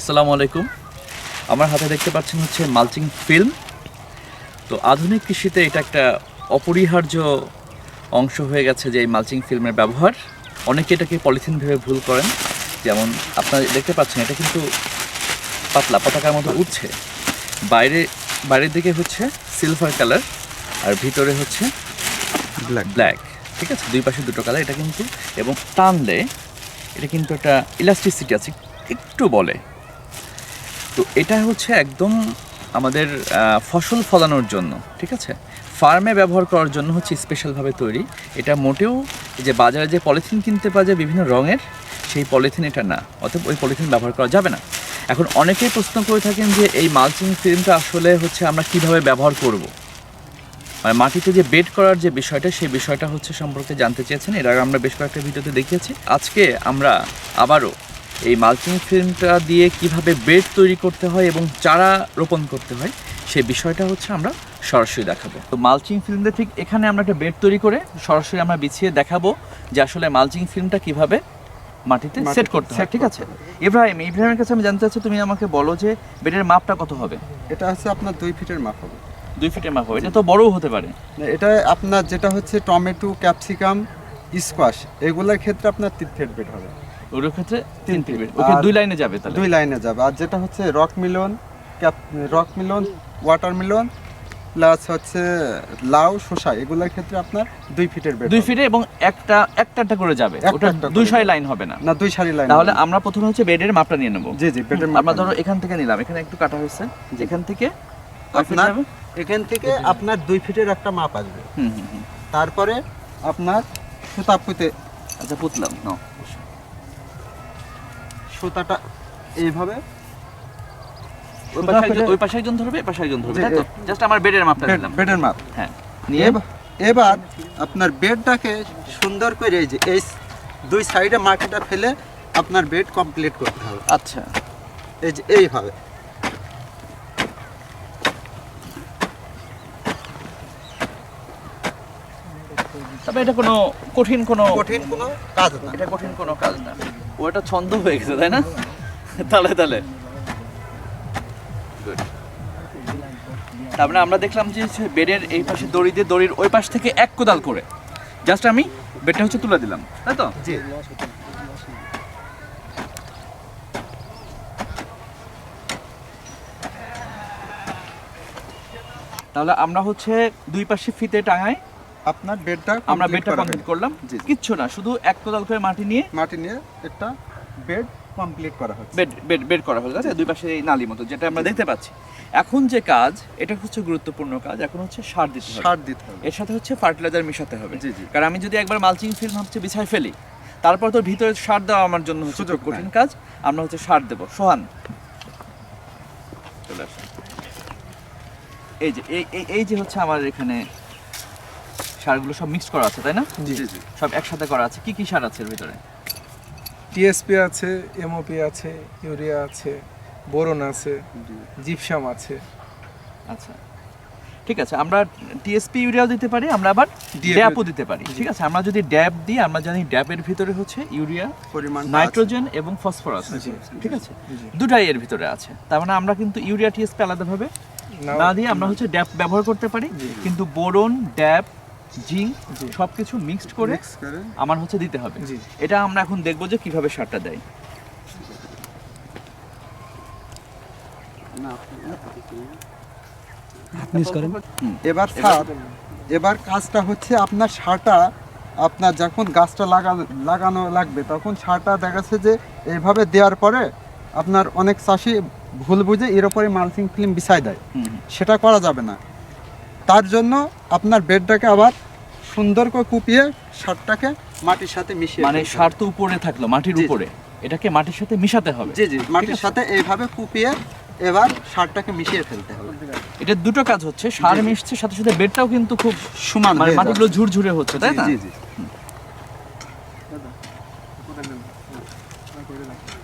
আসসালামু আলাইকুম। আমার হাতে দেখতে পাচ্ছেন হচ্ছে মালচিং ফিল্ম। তো আধুনিক কৃষিতে এটা একটা অপরিহার্য অংশ হয়ে গেছে যে এই মালচিং ফিল্মের ব্যবহার। অনেকে এটাকে পলিথিন ভেবে ভুল করেন। যেমন আপনারা দেখতে পাচ্ছেন এটা কিন্তু পাতলা পতাকার মতো উঠছে। বাইরে বাইরের দিকে হচ্ছে সিলভার কালার আর ভিতরে হচ্ছে ব্ল্যাক ব্ল্যাক ঠিক আছে? দুই পাশে দুটো কালার এটা কিন্তু এবং টানলে এটা কিন্তু একটা ইলাস্টিসিটি আছে একটু বলে। তো এটা হচ্ছে একদম আমাদের ফসল ফলানোর জন্য, ঠিক আছে? ফার্মে ব্যবহার করার জন্য হচ্ছে স্পেশালভাবে তৈরি। এটা মোটেও যে বাজারে যে পলিথিন কিনতে পাওয়া যায় বিভিন্ন রঙের, সেই পলিথিন এটা না, অতএব ওই পলিথিন ব্যবহার করা যাবে না। এখন অনেকেই প্রশ্ন করে থাকেন যে এই মালচিং ফিল্মটা আসলে হচ্ছে আমরা কীভাবে ব্যবহার করব? মানে মাটিতে যে বেড করার যে বিষয়টা, সেই বিষয়টা হচ্ছে সম্পর্কে জানতে চেয়েছেন। এর আগে আমরা বেশ কয়েকটা ভিডিওতে দেখিয়েছি। আজকে আমরা আবারও এই মালচিং ফিল্মটা দিয়ে কীভাবে বেড তৈরি করতে হয় এবং চারা রোপণ করতে হয় সেই বিষয়টা হচ্ছে আমরা সরাসরি দেখাবো। তো মালচিং ফিল্মটা ঠিক এখানে আমরা একটা বেড তৈরি করে সরাসরি আমরা বিছিয়ে দেখাবো যে আসলে মালচিং ফিল্মটা কীভাবে মাটিতে সেট করতে হয় ঠিক আছে? ইব্রাহিম ইব্রাহিমের কাছে আমি জানতে চাচ্ছি তুমি আমাকে বলো যে বেডের মাপটা কত হবে? এটা হচ্ছে আপনার দুই ফিটের মাপ হবে। দুই ফিটের মাপ হবে এটা তো বড়ও হতে পারে। এটা আপনার যেটা হচ্ছে টমেটো ক্যাপসিকাম স্কোয়াশ এগুলোর ক্ষেত্রে আপনার তিন ফিট বেড হবে। ওর ক্ষেত্রে তিন তিন ওকে দুই লাইনে যাবে তাহলে। দুই লাইনে যাবে। আর যেটা হচ্ছে rock melon cap rock melon watermelon plus হচ্ছে লাউ শসা এগুলোর ক্ষেত্রে আপনার দুই ফিটের বেড দুই ফিটে এবং একটা একটা একটা করে যাবে। ওটা দুই সারি লাইন হবে না। না দুই সারি লাইন তাহলে আমরা প্রথমে হচ্ছে বেডের মাপটা নিয়ে নেব। জি জি বেডের আমরা ধরো এখান থেকে নিলাম। এখানে একটু কাটা হয়েছে। এখান থেকে আপনার এখান থেকে আপনার দুই ফিটের একটা মাপ আসবে। হুম হুম হুম। তারপরে আপনার সুতা পুঁতে। আচ্ছা পুতলাম নাও। সুতাটা এইভাবে? ওই পাশে একজন- ওই পাশে একজন ধরবে এই পাশে একজন ধরবে জি, তাই তো? জাস্ট আমার বেডের মাপটা দিলাম বেডের মাপ। হ্যাঁ নিয়ে এবার- এবার আপনার বেডটাকে সুন্দর করে এই যে এই দুই সাইডে মাটিটা ফেলে আপনার বেড কমপ্লিট করতে হবে। আচ্ছা। এই যে এইভাবে। তবে এটা কোনো কঠিন কোনো কঠিন কোনো কাজ না। এটা কঠিন কোনো কাজ না। ও এটা ছন্দ হয়ে গেছে তাই না? তাহলে তাহলে তারপরে আমরা দেখলাম যে হচ্ছে বেডের এই পাশে দড়ি দিয়ে দড়ির ওই পাশ থেকে এক কোদাল করে। জাস্ট আমি বেডটা হচ্ছে তুলে দিলাম তাই তো? জি। তাহলে আমরা হচ্ছে দুই পাশে ফিতে টাঙাই। আপনার বেডটা আমরা বেডটা কমপ্লিট করলাম। কিচ্ছু না শুধু এক কোদাল করে মাটি নিয়ে মাটি নিয়ে একটা বেড কমপ্লিট করা হচ্ছে। বেড বেড বেড করা হলো তাই দুই পাশে এই নালি মতো যেটা আমরা দেখতে পাচ্ছি। এখন যে কাজ এটা হচ্ছে গুরুত্বপূর্ণ কাজ এখন হচ্ছে সার দিতে হবে। সার দিতে হবে। এর সাথে হচ্ছে ফার্টিলাইজার মিশাতে হবে। জি, জি। কারণ আমি যদি একবার মালচিং ফিল্ম হচ্ছে বিছাই ফেলি তারপর তো ভিতরে সার দেওয়া আমার জন্য হচ্ছে কঠিন কাজ আমরা হচ্ছে সার দেবো। সোহান। চলে আসো। এই যে এই এই- এই যে হচ্ছে আমার এখানে সারগুলো সব মিক্স করা আছে তাই না? জি জি। সব একসাথে করা আছে। কি কি সার আছে এর ভিতরে? টিএসপি আছে এমওপি আছে ইউরিয়া আছে বোরন আছে জিপসাম আছে। আচ্ছা। ঠিক আছে আমরা টিএসপি ইউরিয়াও দিতে পারি আমরা আবার ড্যাপও দিতে পারি। ঠিক আছে আমরা যদি ড্যাপ দিই আমরা জানি ড্যাপের ভিতরে হচ্ছে ইউরিয়া পরিমাণ নাইট্রোজেন এবং ফসফরাস ঠিক আছে? দুটাই এর ভিতরে আছে। তার মানে আমরা কিন্তু ইউরিয়া টিএসপি আলাদাভাবে না। দিয়ে আমরা হচ্ছে ড্যাপ ব্যবহার করতে পারি। কিন্তু বোরন ড্যাপ জিঙ্ক জি। সবকিছু মিক্সড করে আমার হচ্ছে দিতে হবে। এটা আমরা এখন দেখব যে কীভাবে সারটা দেয়। এবার স্যার এবার কাজটা হচ্ছে আপনার সারটা আপনার যখন গাছটা লাগা লাগানো লাগবে তখন সারটা দেখাচ্ছে যে এইভাবে দেওয়ার পরে আপনার অনেক চাষি ভুল বুঝে এর উপরে মালচিং ফিল্ম বিছাই দেয়। সেটা করা যাবে না। তার জন্য আপনার বেডটাকে আবার সুন্দর করে কুপিয়ে সারটাকে মাটির সাথে মিশিয়ে মানে সার তো উপরে থাকল মাটির। উপরে। এটাকে মাটির সাথে মিশাতে হবে। জি জি মাটির সাথে এইভাবে কুপিয়ে এবার সারটাকে মিশিয়ে ফেলতে হবে। এটা দুটো কাজ হচ্ছে সার মিশছে সাথে সাথে বেডটাও কিন্তু খুব সমান মানে মাটিগুলো ঝুরঝুরে হচ্ছে তাই না? জি জি।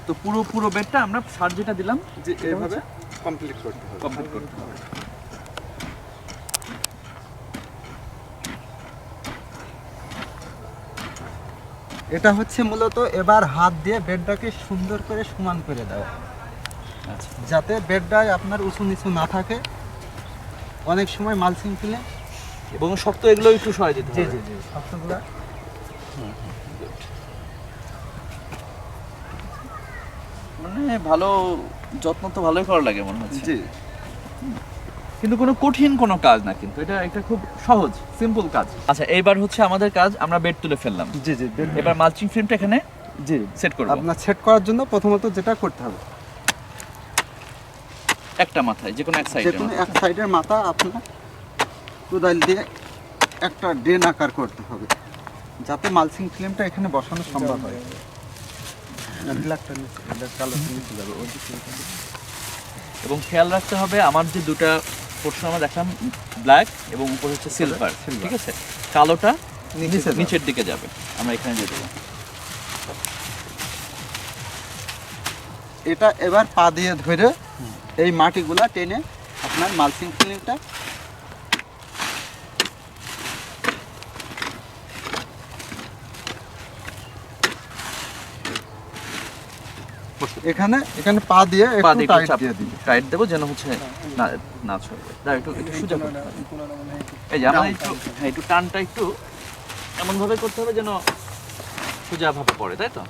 তো পুরো পুরো বেডটা আমরা সার যেটা দিলাম জি এইভাবে কমপ্লিট করতে হবে। কমপ্লিট করতে হবে। এটা হচ্ছে মূলত এবার হাত দিয়ে বেডটাকে সুন্দর করে সমান করে দেওয়া আচ্ছা যাতে বেডটায় আপনার উঁচু নিচু না থাকে। অনেক সময় মালসিং ফিলে এবং শক্ত এগুলো একটু সরাই দিতে জি জি জি শক্তগুলা। মানে ভালো যত্ন তো ভালোই করা লাগে মনে হচ্ছে। জি। কিন্তু কোনো কঠিন কোনো কাজ না কিন্তু। এটা একটা খুব সহজ সিম্পল কাজ। আচ্ছা এইবার হচ্ছে আমাদের কাজ আমরা বেড তুলে ফেললাম। জি জি এবার মালচিং ফ্রেমটা এখানে জি। সেট করব। আপনার সেট করার জন্য প্রথমত যেটা করতে হবে। একটা মাথায় যে কোনো এক সাইডে যে কোনো এক সাইডের মাথা আপনার কোদাল দিয়ে একটা ড্রেন আকার করতে হবে যাতে মালচিং ফিল্মটা এখানে বসানো সম্ভব হয়। এবং খেয়াল রাখতে হবে আমার যে দুটা পোর্শন আমরা দেখলাম ব্ল্যাক এবং উপরে হচ্ছে সিলভার ঠিক আছে? কালোটা নিচে নিচের দিকে যাবে। আমরা এখানে দিয়ে দেবো। এটা এবার পা দিয়ে ধরে এই মাটিগুলা টেনে আপনার মালসিং ফিল্মটা এখানে এখানে পা দিয়ে একটু টাইট দিয়ে দিবে টাইট দেবো যেন হচ্ছে না না ছড়বে না একটু একটু সোজা করতে এই যে আমার একটু হ্যাঁ একটু টানটা একটু এমন ভাবে করতে হবে যেন সোজা ভাবে পড়ে তাই তো?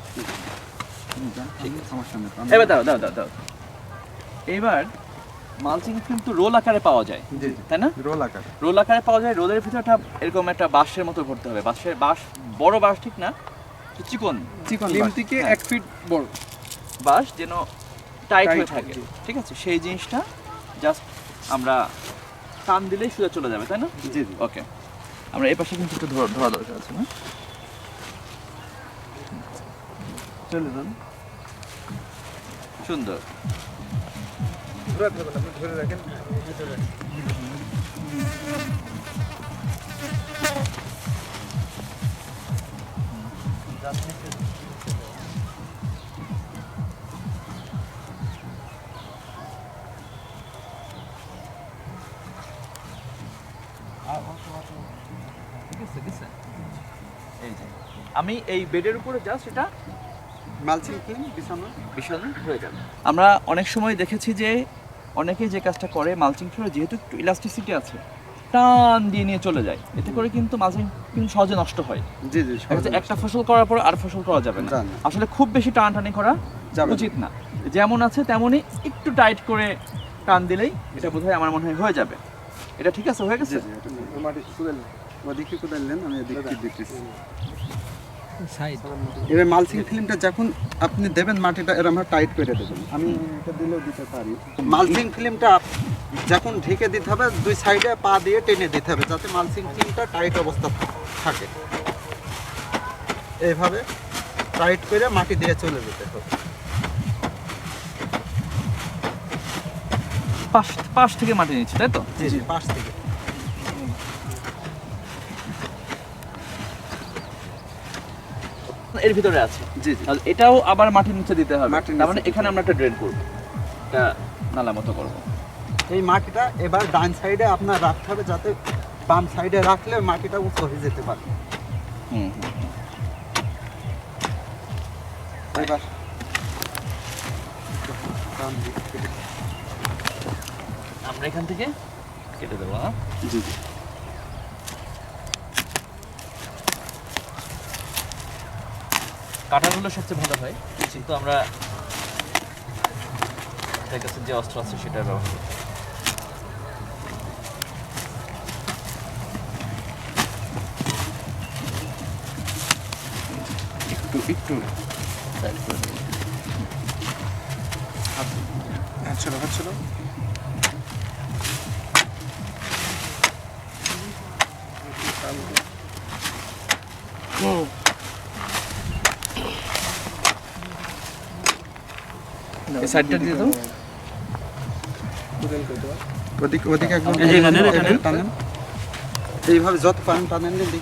ঠিক আছে। সমস্যা নেই এবার দাও দাও দাও দাও এবার মালচিং কিন্তু রোল আকারে পাওয়া যায় তাই না? রোল আকার। রোল আকারে পাওয়া যায় রোলের ভিতরটা এরকম একটা বাঁশের মতো করতে হবে। বাঁশের বাঁশ বড় বাঁশ ঠিক না? চিকন চিকন লিম থেকে হ্যাঁ। এক ফিট বড়। বাঁশ যেন টাইট হয়ে থাকে। ঠিক আছে? সেই জিনিসটা জাস্ট আমরা টান দিলেই সোজা চলে যাবে তাই না? জি জি। ওকে আমরা এই পাশে কিন্তু একটু ধরা ধরা দরকার আছে না চলে যান। সুন্দর। ধরে রাখেন আমি এই বেডের উপরে জাস্ট এটা মালচিং ফিল্ম বিছানো বিশাল হয়ে যাবে। আমরা অনেক সময় দেখেছি যে অনেকেই যে কাজটা করে মালচিং ফ্লোরে যেহেতু একটু ইলাস্টিসিটি আছে টান দিয়ে নিয়ে চলে যায়। এতে করে কিন্তু মালচিং কিন্তু সহজে নষ্ট হয়। জি জি একটা ফসল করার পর আর ফসল করা যাবে না। আসলে খুব বেশি টানাটানি করা উচিত না। যেমন আছে তেমনই একটু টাইট করে টান দিলেই এটা বোধহয় আমার মনে হয় হয়ে যাবে। এটা ঠিক আছে হয়ে গেছে? জি এটা ঠিক। ওই মাটি কুদাল ওদিকে কোদাল নেন আমি এদিকে দিতেছি। এবার মালচিং ফিল্মটা যখন আপনি দেবেন মাটিটা এরকম টাইট করে দেবেন আমি এটা দিলেও দিতে পারি। মালচিং ফিল্মটা যখন ঢেকে দিতে হবে দুই সাইডে পা দিয়ে টেনে দিতে হবে যাতে মালচিং ফিল্মটা টাইট অবস্থা থাকে। এইভাবে টাইট করে মাটি দিয়ে চলে যেতে হবে। পাশ পাশ থেকে মাটি নিচ্ছি তাই তো? জি জি পাশ থেকে। এর ভিতরে আছে। জি জি। তাহলে এটাও আবার মাটির নিচে দিতে হবে। তার মানে এখানে আমরা একটা ড্রেন করব। এটা নালা মতো করব। এই মাটিটা এবার ডান সাইডে আপনার রাখতে হবে যাতে বাম সাইডে রাখলে মাটিটা উঁচু হয়ে যেতে পারে। হুম এবার। আমরা এখান থেকে কেটে দেবো হ্যাঁ? জি জি। কাটাগুলো সবচেয়ে ভালো হয়। কিন্তু আমরা এটার কাছে যে অস্ত্র আছে সেটা ব্যবহার করি। একটু একটু tight করে দেবো। হাত ছিল হাত ছিল এই সাইডটা দিয়ে দাও। ওদিকে ওদিকে একদম এইভাবে যত পান টানেন দেখি।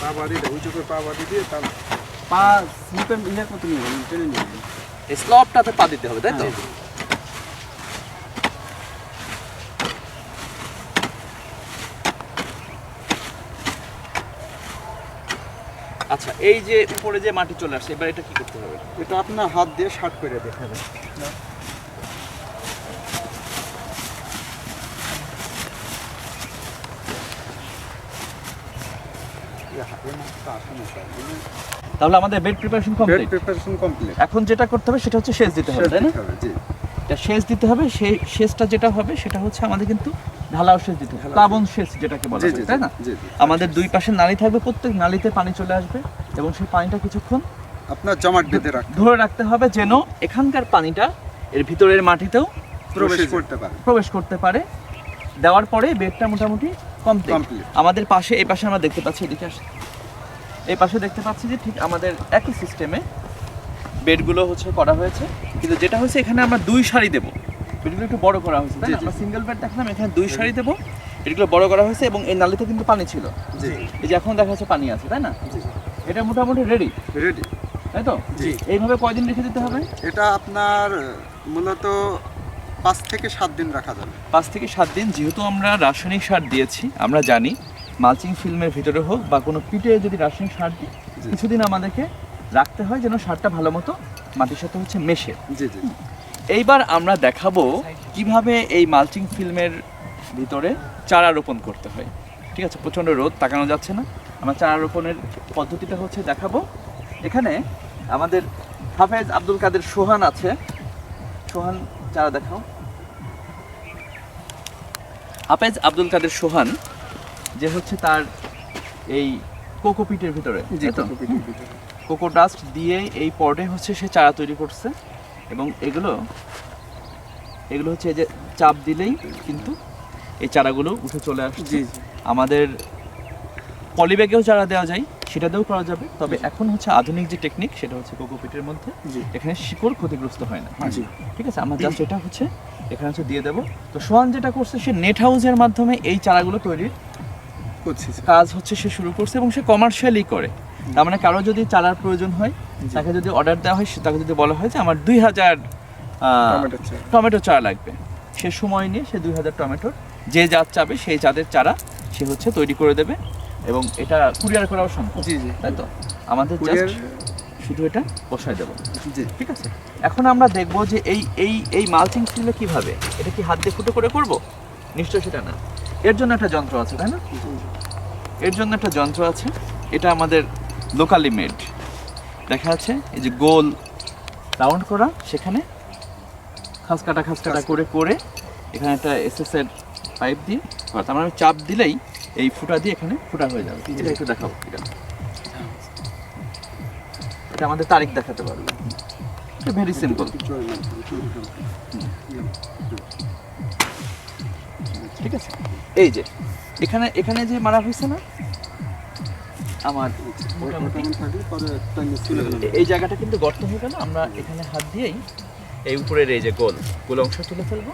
পা দেয় উঁচু করে পা বাঁধি দিয়ে টান। পা স্লিপে ইয়ে কত নিয়ে টেনে নিয়ে স্লপটাতে পা দিতে হবে তাই তো? আচ্ছা এই যে উপরে যে মাটি চলে আসছে এবার এটা কি করতে হবে? এটা আপনার হাত দিয়ে শার্ট করে দেখাবেন তাহলে আমাদের bed preparation complete preparation complete এখন যেটা করতে হবে সেটা হচ্ছে শেষ দিতে হবে তাই না? জি। এটা সেচ দিতে হবে সেই সেচটা যেটা হবে সেটা হচ্ছে আমাদের কিন্তু ঢালাও সেচ দিতে হবে প্লাবন সেচ যেটাকে বলা হয় তাই না? আমাদের দুই পাশে নালী থাকবে প্রত্যেক নালীতে পানি চলে আসবে এবং সেই পানিটা কিছুক্ষণ আপনার জমাট বেঁধে রাখ ধরে রাখতে হবে যেন এখানকার পানিটা এর ভিতরের মাটিতেও প্রবেশ করতে পারে। প্রবেশ করতে পারে। দেওয়ার পরে বেডটা মোটামুটি কমপ্লিট. আমাদের পাশে এই পাশে আমরা দেখতে পাচ্ছি এদিকে আসে এই পাশে দেখতে পাচ্ছি যে ঠিক আমাদের একই সিস্টেমে বেডগুলো হচ্ছে করা হয়েছে কিন্তু যেটা হচ্ছে এখানে আমরা দুই সারি দেবো। বেডগুলো একটু বড় করা হয়েছে। আমরা সিঙ্গেল বেড দেখলাম এখানে দুই সারি দেবো। এগুলো বড় করা হয়েছে এবং এই নালিতে কিন্তু পানি ছিল। এই যে এখন দেখা যাচ্ছে পানি আছে তাই না? এটা মোটামুটি রেডি রেডি তাই তো? এইভাবে কয়দিন রেখে দিতে হবে? এটা আপনার মূলত পাঁচ থেকে সাত দিন রাখা যাবে। পাঁচ থেকে সাত দিন যেহেতু আমরা রাসায়নিক সার দিয়েছি আমরা জানি মালচিং ফিল্মের ভিতরে হোক বা কোনো পিঠে যদি রাসায়নিক সার দিই কিছুদিন আমাদেরকে রাখতে হয় যেন সারটা ভালো মতো মাটির সাথে হচ্ছে মেশে। জি জি এইবার আমরা দেখাবো কীভাবে এই মালচিং ফিল্মের ভিতরে চারা রোপণ করতে হয়। ঠিক আছে প্রচণ্ড রোদ তাকানো যাচ্ছে না। আমরা চারা রোপণের পদ্ধতিটা হচ্ছে দেখাবো। এখানে আমাদের হাফেজ আব্দুল কাদের সোহান আছে। সোহান চারা দেখাও। হাফেজ আব্দুল কাদের সোহান যে হচ্ছে তার এই কোকোপিটের ভিতরে। কোকো ডাস্ট দিয়ে এই পটে হচ্ছে সে চারা তৈরি করছে। এবং এগুলো এগুলো হচ্ছে এই যে চাপ দিলেই কিন্তু এই চারাগুলো উঠে চলে আসছে। আমাদের পলিব্যাগেও চারা দেওয়া যায় সেটাতেও করা যাবে। তবে এখন হচ্ছে আধুনিক যে টেকনিক সেটা হচ্ছে কোকোপিটের মধ্যে। এখানে শিকড় ক্ষতিগ্রস্ত হয় না। ঠিক আছে? আমরা জাস্ট এটা হচ্ছে এখানে হচ্ছে দিয়ে দেবো। তো সোহান যেটা করছে সে নেট হাউসের মাধ্যমে এই চারাগুলো তৈরির। কাজ হচ্ছে সে শুরু করছে এবং সে কমার্শিয়ালি করে। তার মানে কারও যদি চারার প্রয়োজন হয়। তাকে যদি অর্ডার দেওয়া হয় তাকে যদি বলা হয় যে আমার দুই হাজার। টমেটো চারা লাগবে। সে সময় নিয়ে সে দুই হাজার টমেটোর যে জাত চাবে সেই জাতের চারা সে হচ্ছে তৈরি করে দেবে এবং এটা কুরিয়ার করাও সম্ভব। জি জি। তাই তো? আমাদের শুধু এটা বসায় দেবো। জি। ঠিক আছে? এখন আমরা দেখব যে এই এই এই মালচিং ছিল কীভাবে? এটা কি হাত দিয়ে ফুটো করে করব? নিশ্চয় সেটা না। এর জন্য একটা যন্ত্র আছে তাই না? এর জন্য একটা যন্ত্র আছে। এটা আমাদের লোকালি মেড দেখা যাচ্ছে এই যে গোল রাউন্ড করা সেখানে খাস কাটা খাস কাটা করে করে এখানে একটা এসএস এর পাইপ দিয়ে। তার মানে চাপ দিলেই এই ফুটা দিয়ে এখানে ফুটা হয়ে যাবে। এটা একটু দেখাবো এটা। এটা আমাদের তারিখ দেখাতে পারবে। ভেরি সিম্পল ঠিক আছে? এই যে এখানে এখানে যে মারা হয়েছে না? আমার এই জায়গাটা কিন্তু গর্ত হয়ে গেল আমরা এখানে হাত দিয়েই এই উপরের এই যে গোল গোল অংশ তুলে ফেলব।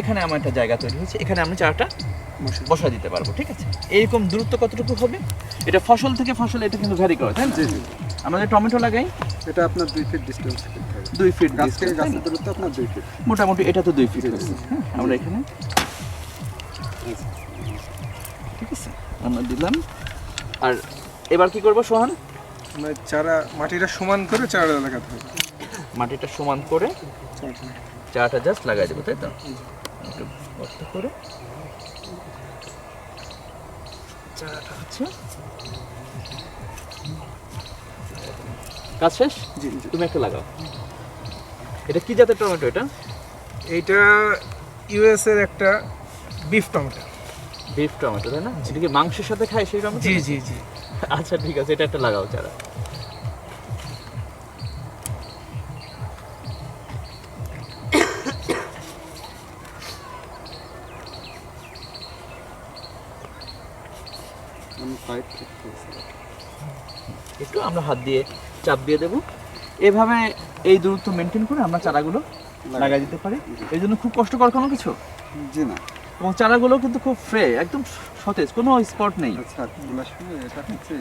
এখানে আমার একটা জায়গা তৈরি হয়েছে এখানে আমি চারাটা বসা দিতে পারব ঠিক আছে? এইরকম দূরত্ব কতটুকু হবে? এটা ফসল থেকে ফসল এটা কিন্তু ভ্যারি করে তাই জি জি। টমেটো লাগাই। এটা আপনার দুই ফিট ডিস্টেন্স দুই ফিট গাছ থেকে গাছের দূরত্ব আপনার দুই ফিট মোটামুটি এটা তো দুই ফিট হ্যাঁ? আমরা এখানে ঠিক আছে? আমরা দিলাম। আর এবার কি করব সোহান? মানে চারা মাটিটা সমান করে চারা লাগাতে হবে। মাটিটা সমান করে চাটা জাস্ট লাগাই দেবো তাই তো? একটু গর্ত করে। চারাটা হচ্ছে কাজ শেষ? জি তুমি একটা লাগাও। এটা কি জাতের টমেটো এটা? এইটা ইউএস এর একটা বিফ টমেটো। বিফ টমেটো তাই না? এটা কি মাংসের সাথে খায় সেই টমেটো? জি জি জি। আচ্ছা ঠিক আছে এটা একটা লাগাও চারা। একটু আমরা হাত দিয়ে চাপ দিয়ে দেবো। এভাবে এই দূরত্ব মেনটেন করে আমরা চারাগুলো লাগাই। দিতে পারি। এই জন্য খুব কষ্টকর কোনো কিছু? জি না। এবং চারাগুলো কিন্তু খুব ফ্রে একদম সতেজ কোনো স্পট নেই। আচ্ছা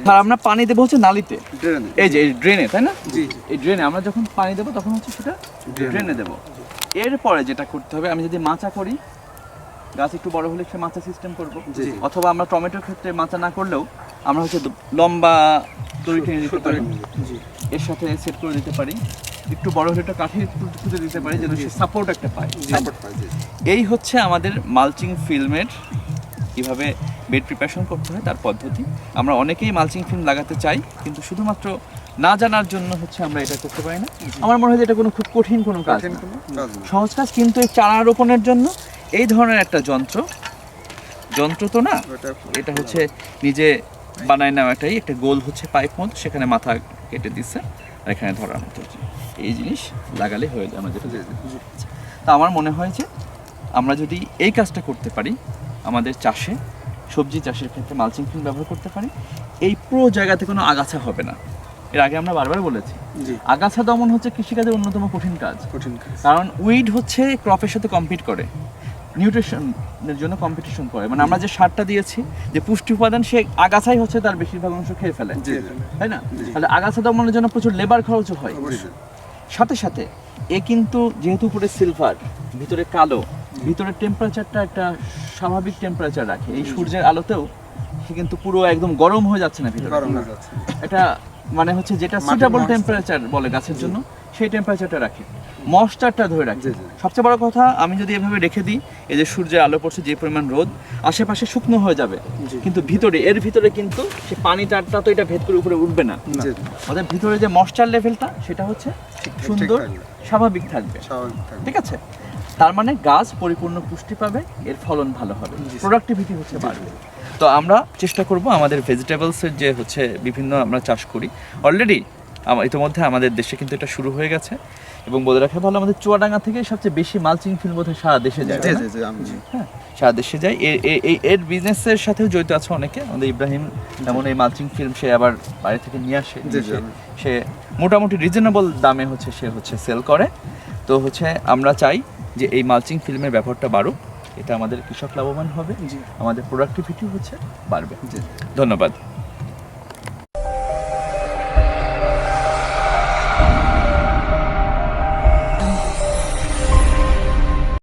আর আমরা পানি দেবো হচ্ছে নালিতে। এই যে ড্রেনে তাই না? এই ড্রেনে আমরা যখন পানি দেবো তখন হচ্ছে সেটা ড্রেনে দেবো। এরপরে যেটা করতে হবে আমি যদি মাচা করি গাছ একটু বড় হলে সে মাচা সিস্টেম করব। অথবা আমরা টমেটোর ক্ষেত্রে মাচা না করলেও আমরা হচ্ছে লম্বা দড়ি টেনে দিতে পারি। এর সাথে সেট করে দিতে পারি। একটু বড় হলে একটা কাঠি খুঁজে দিতে পারি যেন সে সাপোর্ট একটা পায়। সাপোর্ট জি এই হচ্ছে আমাদের মালচিং ফিল্মের কীভাবে বেড প্রিপারেশন করতে হয় তার পদ্ধতি। আমরা অনেকেই মালচিং ফিল্ম লাগাতে চাই কিন্তু শুধুমাত্র না জানার জন্য হচ্ছে আমরা এটা করতে পারি না। আমার মনে হয় যে এটা কোনো খুব কঠিন কোনো কাজ। সহজ কাজ কিন্তু এই চারা রোপণের জন্য এই ধরনের একটা যন্ত্র যন্ত্র তো না এটা হচ্ছে নিজে বানায় নেওয়াটাই একটা গোল হচ্ছে পাইপ মতো সেখানে মাথা কেটে দিচ্ছে আর এখানে ধরার মতো। এই জিনিস লাগালে হয়ে যায় আমাদের তা আমার মনে হয় যে আমরা যদি এই কাজটা করতে পারি আমাদের চাষে সবজি চাষের ক্ষেত্রে মালচিং ফিল্ম ব্যবহার করতে পারি এই পুরো জায়গাতে কোনো আগাছা হবে না। এর আগে আমরা বারবার বলেছি আগাছা দমন হচ্ছে কৃষিকাজের অন্যতম কঠিন কাজ। কঠিন কাজ। কারণ উইড হচ্ছে ক্রপের সাথে কম্পিট করে নিউট্রিশনের জন্য কম্পিটিশন করে। মানে আমরা যে সারটা দিয়েছি যে পুষ্টি উপাদান সে আগাছাই হচ্ছে তার বেশিরভাগ অংশ খেয়ে ফেলে। তাই না? তাহলে আগাছা দমনের জন্য প্রচুর লেবার খরচও হয়। সাথে সাথে এ কিন্তু যেহেতু উপরে সিলভার ভিতরে কালো ভিতরে টেম্পারেচারটা একটা স্বাভাবিক টেম্পারেচার রাখে। এই সূর্যের আলোতেও সে কিন্তু পুরো একদম গরম হয়ে যাচ্ছে না ভিতরে। গরম এটা মানে হচ্ছে যেটা সুটেবল টেম্পারেচার বলে গাছের জন্য সেই টেম্পারেচারটা রাখে। ময়েশ্চারটা ধরে রাখে। জি, জি। সবচেয়ে বড় কথা আমি যদি এভাবে রেখে দিই এই যে সূর্যের আলো পড়ছে যে পরিমাণ রোদ আশেপাশে শুকনো হয়ে যাবে। কিন্তু ভিতরে এর ভিতরে কিন্তু সে পানি পানিটারটা তো এটা ভেদ করে উপরে উঠবে না। আমাদের ভিতরে যে ময়েশ্চার লেভেলটা সেটা হচ্ছে সুন্দর স্বাভাবিক থাকবে। স্বাভাবিক থাকবে। ঠিক আছে? তার মানে গাছ পরিপূর্ণ পুষ্টি পাবে এর ফলন ভালো হবে। প্রোডাক্টিভিটি হচ্ছে বাড়বে। তো আমরা চেষ্টা করব আমাদের ভেজিটেবলসের যে হচ্ছে বিভিন্ন আমরা চাষ করি। অলরেডি ইতিমধ্যে আমাদের দেশে কিন্তু এটা শুরু হয়ে গেছে। এবং বলে রাখা ভালো আমাদের চুয়াডাঙ্গা থেকে সবচেয়ে বেশি মালচিং ফিল্ম বোধহয় সারা দেশে যায় হ্যাঁ সারা দেশে যায়। এর বিজনেসের সাথেও জড়িত আছে অনেকে। আমাদের ইব্রাহিম যেমন এই মালচিং ফিল্ম সে আবার বাইরে থেকে নিয়ে আসে। সে- মোটামুটি রিজনেবল দামে হচ্ছে সে হচ্ছে সেল করে। তো হচ্ছে আমরা চাই যে এই মালচিং ফিল্মের ব্যবহারটা বাড়ুক। এটা আমাদের কৃষক লাভবান হবে। আমাদের প্রোডাক্টিভিটি হচ্ছে বাড়বে। ধন্যবাদ।